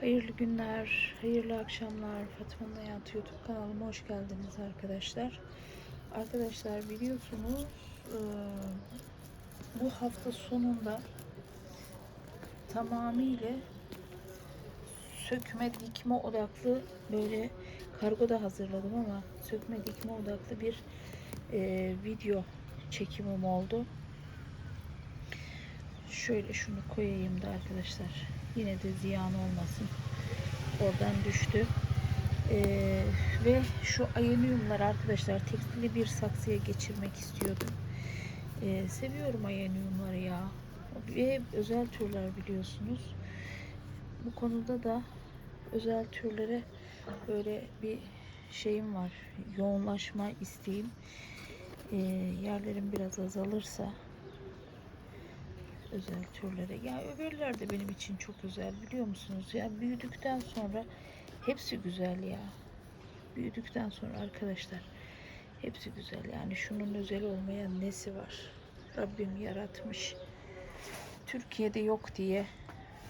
Hayırlı günler, hayırlı akşamlar. Fatma'nın Hayatı YouTube kanalıma hoş geldiniz arkadaşlar. Arkadaşlar biliyorsunuz eee, bu hafta sonunda tamamıyla sökme dikme odaklı böyle kargo da hazırladım ama sökme dikme odaklı bir eee, video çekimim oldu. Şöyle şunu koyayım da arkadaşlar. Yine de ziyan olmasın. Oradan düştü. Ee, ve şu ayenyumları arkadaşlar tekstili bir saksıya geçirmek istiyordum. Ee, seviyorum ayenyumları ya. Ve özel türler biliyorsunuz. Bu konuda da özel türlere böyle bir şeyim var. Yoğunlaşma isteğim. Ee, yerlerim biraz azalırsa özel türlere. Ya öbürler de benim için çok özel biliyor musunuz? Ya büyüdükten sonra hepsi güzel ya. Büyüdükten sonra arkadaşlar hepsi güzel. Yani şunun özel olmayan nesi var? Rabbim yaratmış. Türkiye'de yok diye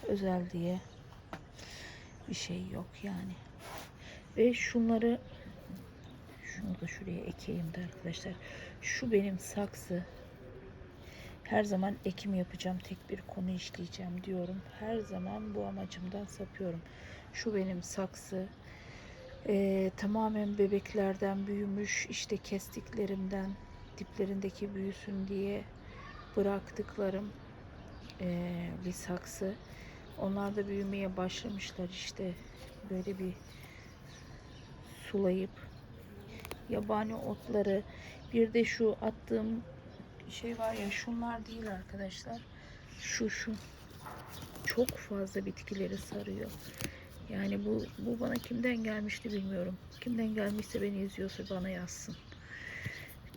özel diye bir şey yok yani. Ve şunları şunu da şuraya ekeyim de arkadaşlar. Şu benim saksı her zaman ekim yapacağım, tek bir konu işleyeceğim diyorum. Her zaman bu amacımdan sapıyorum. Şu benim saksı. Ee, tamamen bebeklerden büyümüş, işte kestiklerimden diplerindeki büyüsün diye bıraktıklarım ee, bir saksı. Onlar da büyümeye başlamışlar işte böyle bir sulayıp yabani otları bir de şu attığım şey var ya şunlar değil arkadaşlar. Şu şu çok fazla bitkileri sarıyor. Yani bu bu bana kimden gelmişti bilmiyorum. Kimden gelmişse beni izliyorsa bana yazsın.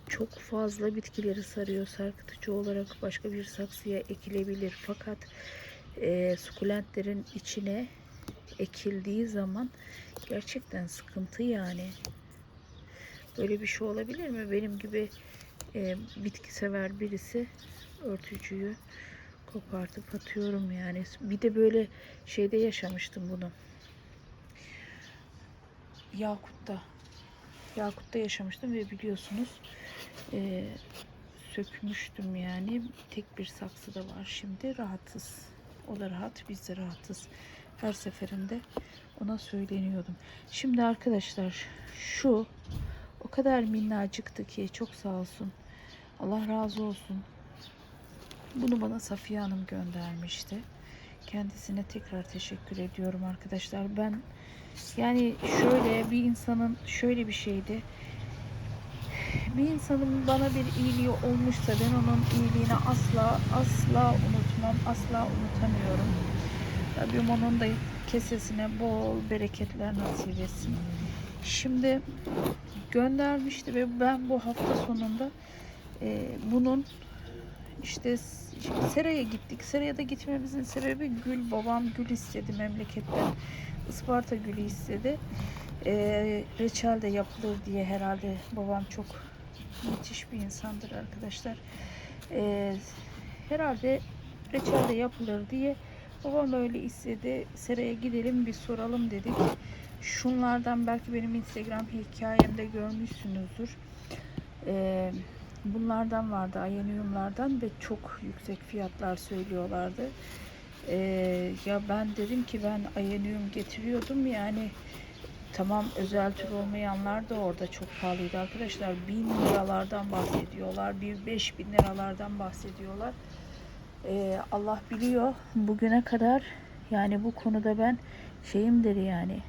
Çok fazla bitkileri sarıyor. Sarkıtıcı olarak başka bir saksıya ekilebilir. Fakat e, sukulentlerin içine ekildiği zaman gerçekten sıkıntı yani. Böyle bir şey olabilir mi? Benim gibi e, bitki sever birisi örtücüyü kopartıp atıyorum yani. Bir de böyle şeyde yaşamıştım bunu. Yakut'ta. Yakut'ta yaşamıştım ve biliyorsunuz e, sökmüştüm yani. Tek bir saksı da var şimdi. Rahatız. O da rahat, biz de rahatız. Her seferinde ona söyleniyordum. Şimdi arkadaşlar şu o kadar minnacıktı ki çok sağ olsun. Allah razı olsun. Bunu bana Safiye Hanım göndermişti. Kendisine tekrar teşekkür ediyorum arkadaşlar. Ben yani şöyle bir insanın şöyle bir şeydi. Bir insanın bana bir iyiliği olmuşsa ben onun iyiliğini asla asla unutmam. Asla unutamıyorum. Rabbim onun da kesesine bol bereketler nasip etsin. Şimdi göndermişti ve ben bu hafta sonunda e, bunun işte Seraya gittik. Seraya da gitmemizin sebebi gül. Babam gül istedi memleketten. Isparta gülü istedi. E, reçel de yapılır diye herhalde babam çok müthiş bir insandır arkadaşlar. E, herhalde reçel de yapılır diye babam öyle istedi. Seraya gidelim bir soralım dedik. Şunlardan belki benim Instagram hikayemde görmüşsünüzdür. Ee, bunlardan vardı ayenyumlardan ve çok yüksek fiyatlar söylüyorlardı. Ee, ya ben dedim ki ben ayenyum getiriyordum yani tamam özel tür olmayanlar da orada çok pahalıydı arkadaşlar. Bin liralardan bahsediyorlar. Bir beş bin liralardan bahsediyorlar. Ee, Allah biliyor bugüne kadar yani bu konuda ben şeyimdir yani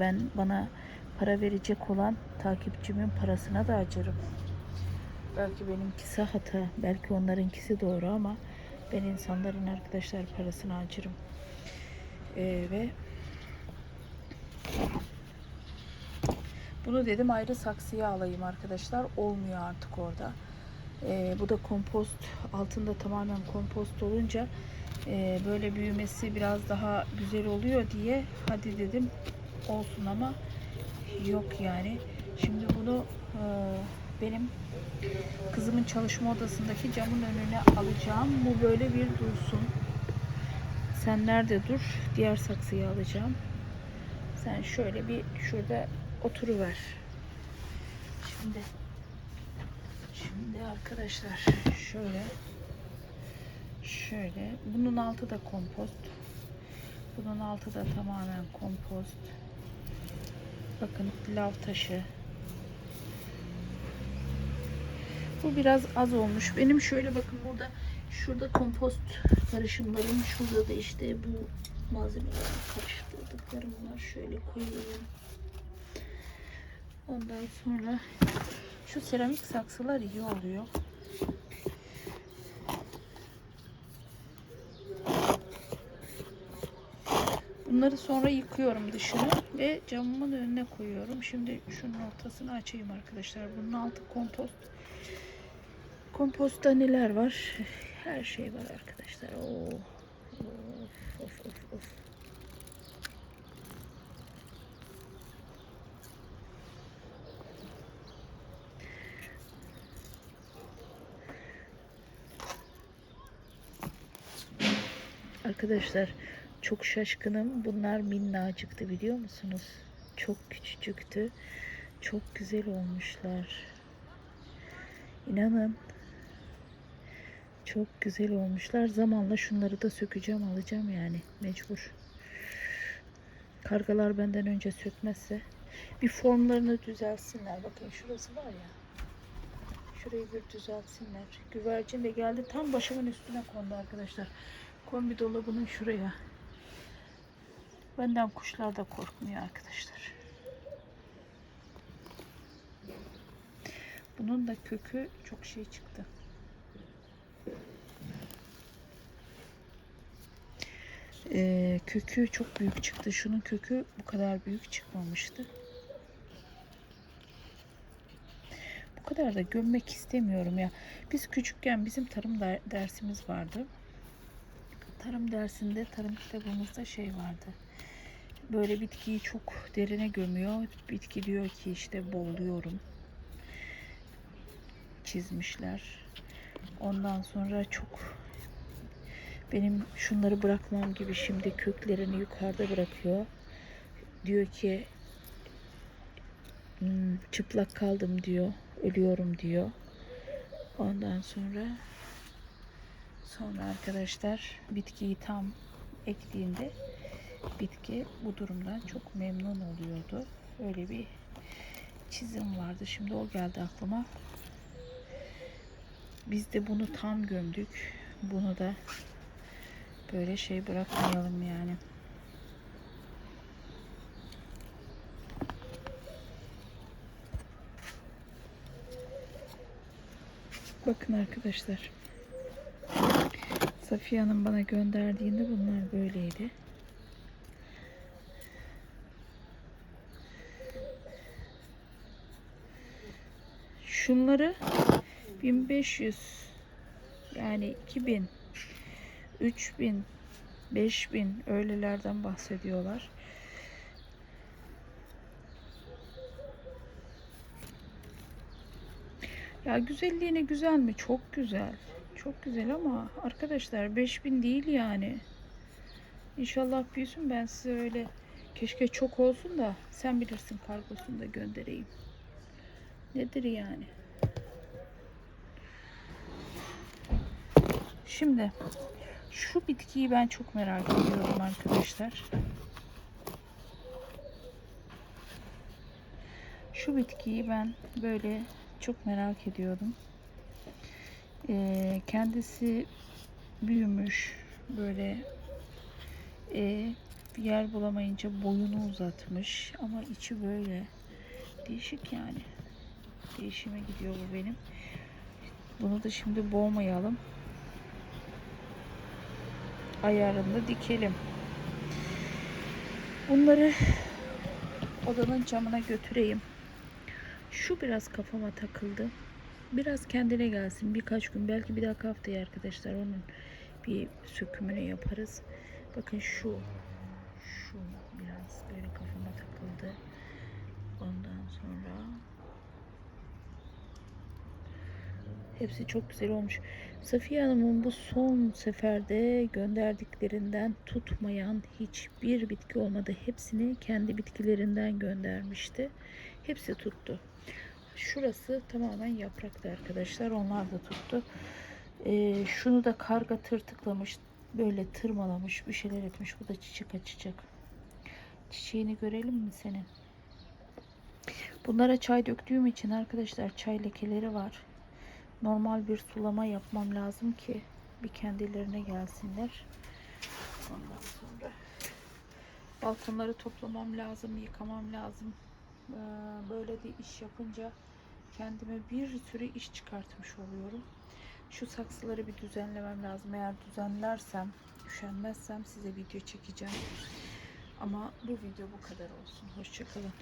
ben bana para verecek olan takipçimin parasına da acırım. Belki benimkisi hata, belki onlarınkisi doğru ama ben insanların arkadaşlar parasına acırım. Ee, ve bunu dedim ayrı saksıya alayım arkadaşlar. Olmuyor artık orada. Ee, bu da kompost altında tamamen kompost olunca e, böyle büyümesi biraz daha güzel oluyor diye hadi dedim olsun ama yok yani. Şimdi bunu e, benim kızımın çalışma odasındaki camın önüne alacağım. Bu böyle bir dursun. Sen nerede dur? Diğer saksıyı alacağım. Sen şöyle bir şurada oturuver. Şimdi şimdi arkadaşlar şöyle şöyle bunun altı da kompost. Bunun altı da tamamen kompost. Bakın lav taşı. Bu biraz az olmuş. Benim şöyle bakın burada şurada kompost karışımlarım. Şurada da işte bu malzemeleri karıştırdıklarım var. Şöyle koyuyorum. Ondan sonra şu seramik saksılar iyi oluyor. Bunları sonra yıkıyorum dışını ve camımın önüne koyuyorum. Şimdi şunun ortasını açayım arkadaşlar. Bunun altı kompost. Kompostta neler var? Her şey var arkadaşlar. Oo. Arkadaşlar çok şaşkınım. Bunlar minnacıktı biliyor musunuz? Çok küçücüktü. Çok güzel olmuşlar. İnanın. Çok güzel olmuşlar. Zamanla şunları da sökeceğim, alacağım yani. Mecbur. Kargalar benden önce sökmezse bir formlarını düzelsinler. Bakın şurası var ya. Şurayı bir düzeltsinler. Güvercin de geldi. Tam başımın üstüne kondu arkadaşlar. Kombi dolabının şuraya. Benden kuşlar da korkmuyor arkadaşlar. Bunun da kökü çok şey çıktı. Ee, kökü çok büyük çıktı. Şunun kökü bu kadar büyük çıkmamıştı. Bu kadar da gömmek istemiyorum ya. Biz küçükken bizim tarım der- dersimiz vardı. Tarım dersinde, tarım kitabımızda şey vardı. Böyle bitkiyi çok derine gömüyor. Bitki diyor ki işte boğuluyorum. Çizmişler. Ondan sonra çok benim şunları bırakmam gibi şimdi köklerini yukarıda bırakıyor. Diyor ki "Hmm, çıplak kaldım diyor. Ölüyorum diyor. Ondan sonra sonra arkadaşlar bitkiyi tam ektiğinde bitki bu durumdan çok memnun oluyordu. Öyle bir çizim vardı. Şimdi o geldi aklıma. Biz de bunu tam gömdük. Bunu da böyle şey bırakmayalım yani. Bakın arkadaşlar. Safiye Hanım bana gönderdiğinde bunlar böyleydi. Şunları 1500 yani 2000 3000 5000 öylelerden bahsediyorlar. Ya güzelliğine güzel mi? Çok güzel. Çok güzel ama arkadaşlar 5000 değil yani. İnşallah büyüsün ben size öyle keşke çok olsun da sen bilirsin kargosunu da göndereyim. Nedir yani? Şimdi şu bitkiyi ben çok merak ediyorum arkadaşlar. Şu bitkiyi ben böyle çok merak ediyordum. Ee, kendisi büyümüş böyle e, yer bulamayınca boyunu uzatmış ama içi böyle değişik yani. Değişime gidiyor bu benim. Bunu da şimdi boğmayalım. Ayarında dikelim. Bunları odanın camına götüreyim. Şu biraz kafama takıldı. Biraz kendine gelsin. Birkaç gün belki bir dahaki haftaya arkadaşlar onun bir sökümünü yaparız. Bakın şu şu biraz böyle kafama takıldı. Ondan sonra Hepsi çok güzel olmuş. Safiye Hanım'ın bu son seferde gönderdiklerinden tutmayan hiçbir bitki olmadı. Hepsini kendi bitkilerinden göndermişti. Hepsi tuttu. Şurası tamamen yapraktı arkadaşlar. Onlar da tuttu. Ee, şunu da karga tırtıklamış. Böyle tırmalamış. Bir şeyler etmiş. Bu da çiçek açacak. Çiçeğini görelim mi senin? Bunlara çay döktüğüm için arkadaşlar çay lekeleri var. Normal bir sulama yapmam lazım ki bir kendilerine gelsinler. Ondan sonra balkonları toplamam lazım, yıkamam lazım. Ee, Böyle de iş yapınca kendime bir sürü iş çıkartmış oluyorum. Şu saksıları bir düzenlemem lazım. Eğer düzenlersem, üşenmezsem size video çekeceğim. Ama bu video bu kadar olsun. Hoşçakalın.